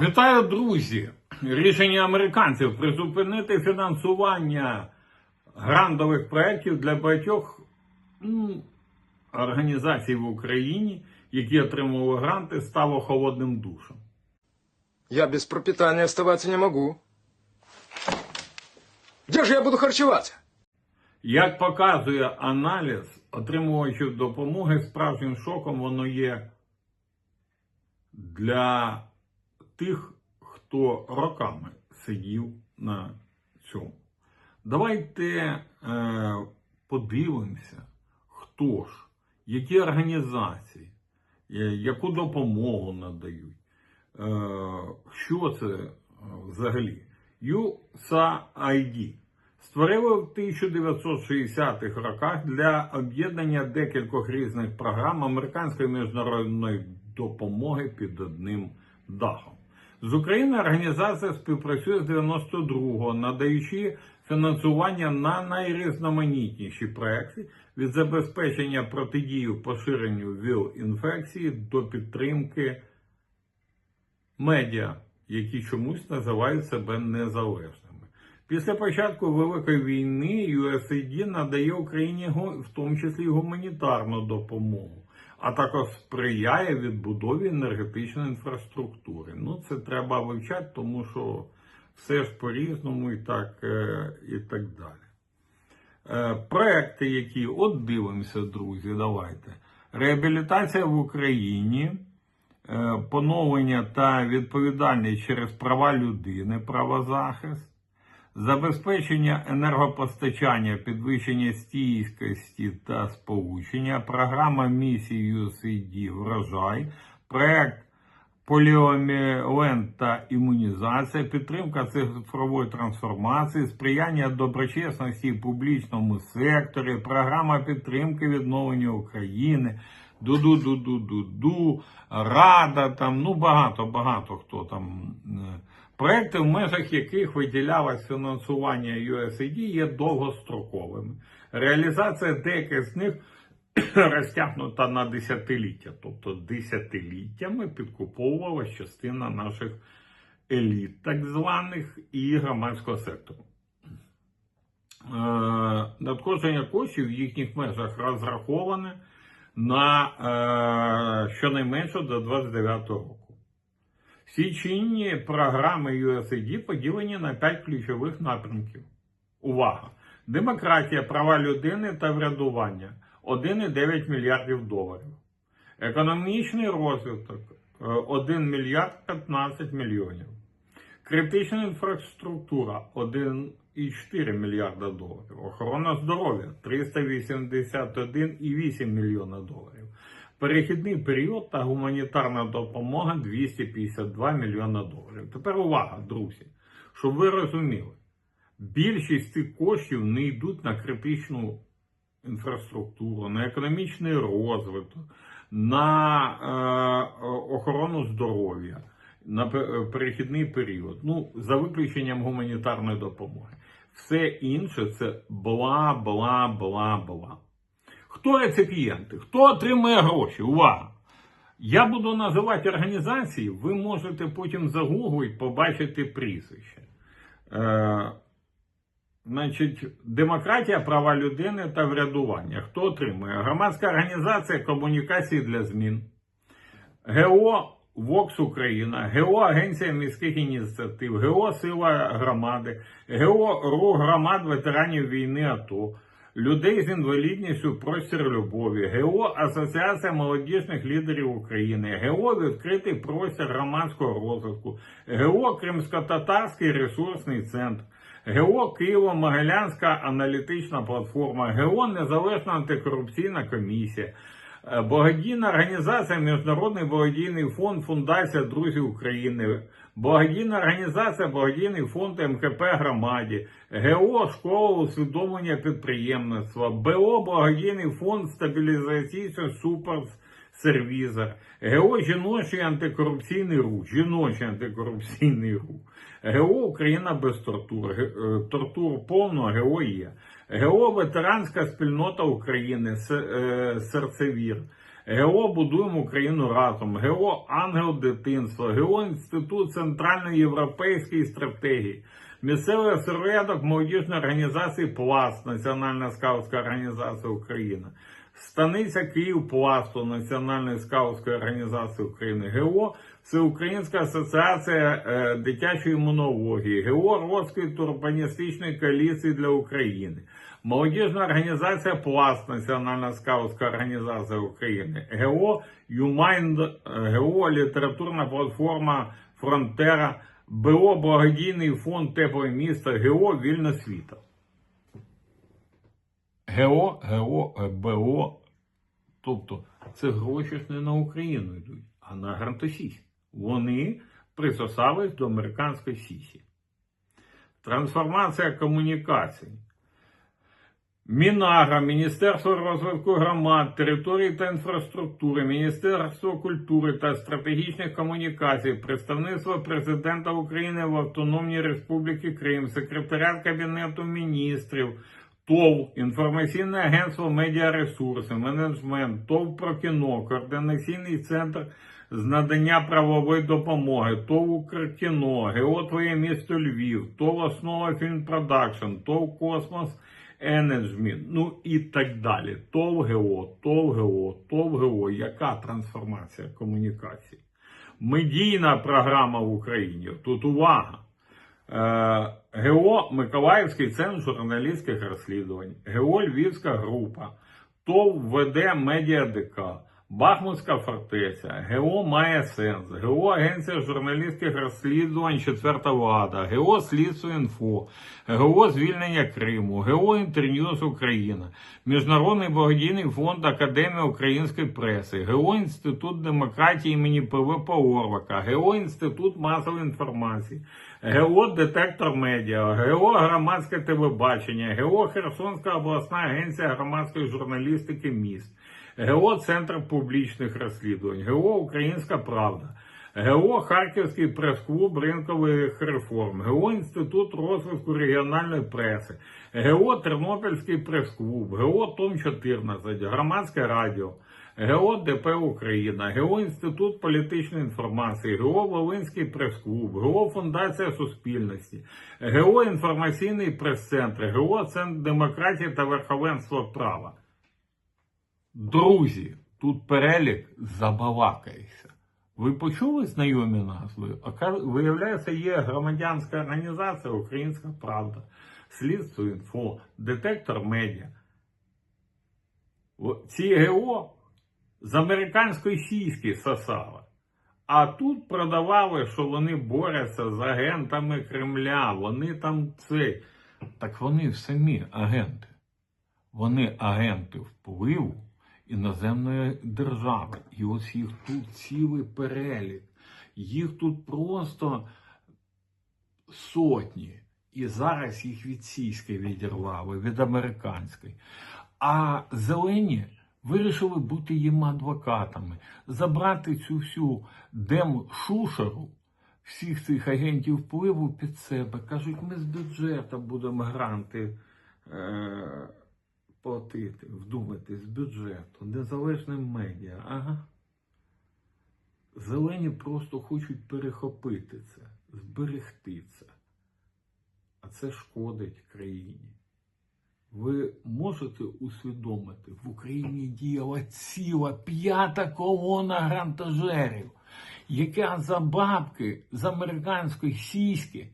Вітаю, друзі! Рішення американців призупинити фінансування грантових проєктів для багатьох ну, організацій в Україні, які отримували гранти, стало холодним душем. Я без пропитания оставаться не могу. Где же я буду харчеваться? Як показує аналіз отримувачів допомоги, справжнім шоком воно є для тих, хто роками сидів на цьому. Давайте е, подивимося, хто ж, які організації, е, яку допомогу надають. Е, що це е, взагалі? USAID створили в 1960-х роках для об'єднання декількох різних програм американської міжнародної допомоги під одним дахом. З Україною організація співпрацює з 92-го, надаючи фінансування на найрізноманітніші проекти від забезпечення протидії поширенню ВІЛ-інфекції до підтримки медіа, які чомусь називають себе незалежними. Після початку Великої війни USAID надає Україні в тому числі гуманітарну допомогу, а також сприяє відбудові енергетичної інфраструктури. Ну, це треба вивчати, тому що все ж по-різному і так, е, і так далі. Е, Проекти, які от дивимося, друзі, давайте. Реабілітація в Україні, е, поновлення та відповідальність через права людини, правозахист, забезпечення енергопостачання, підвищення стійкості та сполучення, програма місії USAID «Врожай», проект поліоміелент та імунізація, підтримка цифрової трансформації, сприяння доброчесності і публічному секторі, програма підтримки відновлення України, ду-ду-ду-ду-ду-ду, Рада, там, ну багато-багато хто там. Проекти, в межах яких виділялось фінансування USAID, є довгостроковими. Реалізація деяких з них розтягнута на десятиліття, тобто десятиліттями підкуповувалась частина наших еліт, так званих, і громадського сектору. Е, Надходження коштів в їхніх межах розраховане на е, щонайменше до 29 року. Всі чинні програми USAID поділені на п'ять ключових напрямків. Увага! Демократія, права людини та врядування 1,9 мільярдів доларів. Економічний розвиток е, 1 мільярд 15 мільйонів. Критична інфраструктура 1,4 мільярда доларів. Охорона здоров'я 381,8 мільйона доларів. Перехідний період та гуманітарна допомога 252 мільйона доларів. Tепер увага, друзі, щоб ви розуміли, більшість цих коштів не йдуть на критичну інфраструктуру, на економічний розвиток, на е, охорону здоров'я, на перехідний період. Ну, за виключенням гуманітарної допомоги. Все інше це бла, бла, бла, бла. Хто реципієнти? Хто отримує гроші? Увага! Я буду називати організації, ви можете потім загуглити, побачити прізвище. Е, значить, демократія, права людини та врядування. Хто отримує? Громадська організація комунікації для змін. ГО ВОКС Україна, ГО Агенція міських ініціатив, ГО Сила громади, ГО РУ громад ветеранів війни АТО, людей з інвалідністю Простір Любові, ГО Асоціація молодіжних лідерів України, ГО Відкритий простір громадського розвитку, ГО Кримсько-Татарський ресурсний центр. ГО Києво-Могилянська аналітична платформа, ГО Незалежна антикорупційна комісія, Благодійна організація Міжнародний благодійний фонд Фундація Друзів України, благодійна організація Благодійний фонд МКП Громаді, ГО Школа усвідомлення підприємництва, БО Благодійний фонд стабілізаційний суперсервізор, ГО Жіночий антикорупційний рух, жіночий антикорупційний рух, ГО Україна без тортур, е, тортур повно, ГО є. ГО Ветеранська спільнота України, е, Серцевір, ГО будуємо Україну разом, ГО Ангел дитинства, ГО Інститут центральної європейської стратегії, місцевий осередок молодіжної організації Пласт, Національна скаутська організація України, Станиця Київ Пласту Національної скаутської організації України, ГО Всеукраїнська асоціація е, дитячої імунології, ГО розквіт урбаністичної коаліції для України, молодіжна організація Пласт Національна скаутська організація України, ГО Юмайнд, е, ГО Літературна платформа Фронтера, БО Благодійний фонд Тепле місто, ГО Вільне світо. ГО, ГО, е, БО. Тобто це гроші ж не на Україну йдуть, а на грантосісь. Вони присосались до американської сісі. Трансформація комунікацій. Мінага, Міністерство розвитку громад, території та інфраструктури, Міністерство культури та стратегічних комунікацій, представництво президента України в Автономній Республіці Крим, секретаріат Кабінету міністрів, ТОВ, інформаційне агентство медіаресурси, менеджмент, ТОВ про кіно, координаційний центр з надання правової допомоги, ТОВ Укркіно, ГЕО Твоє місто Львів, ТОВ Основа Фільмпродакшн, ТОВ Космос Енеджмін, ну і так далі. ТОВ ГО, ТОВ ГО, ТОВ ГО. Яка трансформація комунікацій? Медійна програма в Україні. Тут увага. Е, ГО Миколаївський центр журналістських розслідувань, ГО Львівська група, ТОВ ВД Медіа ДК, Бахмутська фортеця, ГО Має Сенс, ГО Агенція журналістських розслідувань Четверта влада, ГО Слідство інфо, ГО Звільнення Криму, ГО Інтерньюз Україна, Міжнародний благодійний фонд Академії української преси, ГО Інститут демократії імені ПВ Орвака, ГО Інститут масової інформації, ГО Детектор Медіа, ГО Громадське телебачення, ГО Херсонська обласна агенція громадської журналістики міст, ГО Центр публічних розслідувань, ГО Українська Правда, ГО Харківський прес-клуб ринкових реформ, ГО Інститут розвитку регіональної преси, ГО Тернопільський прес-клуб, ГО Том 14, Громадське радіо, ГО ДП Україна, ГО Інститут політичної інформації, ГО Волинський прес-клуб, ГО Фундація Суспільності, ГО Інформаційний прес-центр, ГО Центр демократії та верховенства права. Друзі, тут перелік забалакається. Ви почули знайомі назви? Виявляється, є громадянська організація Українська Правда, Слідство інфо, Детектор Медіа. Ці ГО з американської сіськи сосали. А тут продавали, що вони борються з агентами Кремля. Вони там це. Так вони самі агенти. Вони агенти впливу іноземної держави. І ось їх тут цілий перелік. Їх тут просто сотні. І зараз їх від сільської відірвали, від американської. А зелені вирішили бути їм адвокатами, забрати цю всю демшушеру, всіх цих агентів впливу під себе. Кажуть, ми з бюджету будемо гранти е- платити, вдумати, з бюджету, незалежним медіа. Ага. Зелені просто хочуть перехопити це, зберегти це. А це шкодить країні. Ви можете усвідомити, в Україні діяла ціла п'ята колона грантажерів, яка за бабки з американської сіськи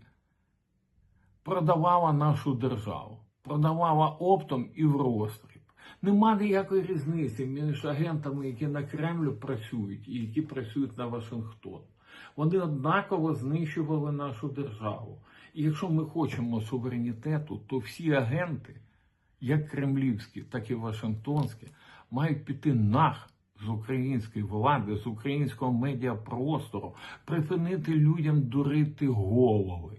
продавала нашу державу, продавала оптом і в розтріб. Нема ніякої різниці між агентами, які на Кремлю працюють і які працюють на Вашингтон. Вони однаково знищували нашу державу. І якщо ми хочемо суверенітету, то всі агенти, як кремлівські, так і вашингтонські, мають піти нах з української влади, з українського медіапростору, припинити людям дурити голови.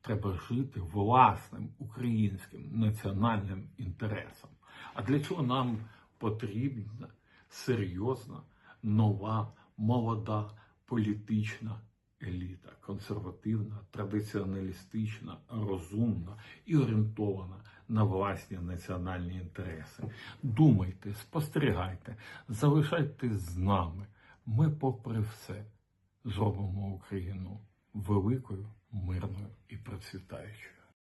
Треба жити власним українським національним інтересом. А для цього нам потрібна серйозна, нова, молода політична еліта. консервативна, традиціоналістична, розумна і орієнтована на власні національні інтереси. Думайте, спостерігайте, залишайтесь з нами. Ми, попри все, зробимо Україну великою, мирною і процвітаючою.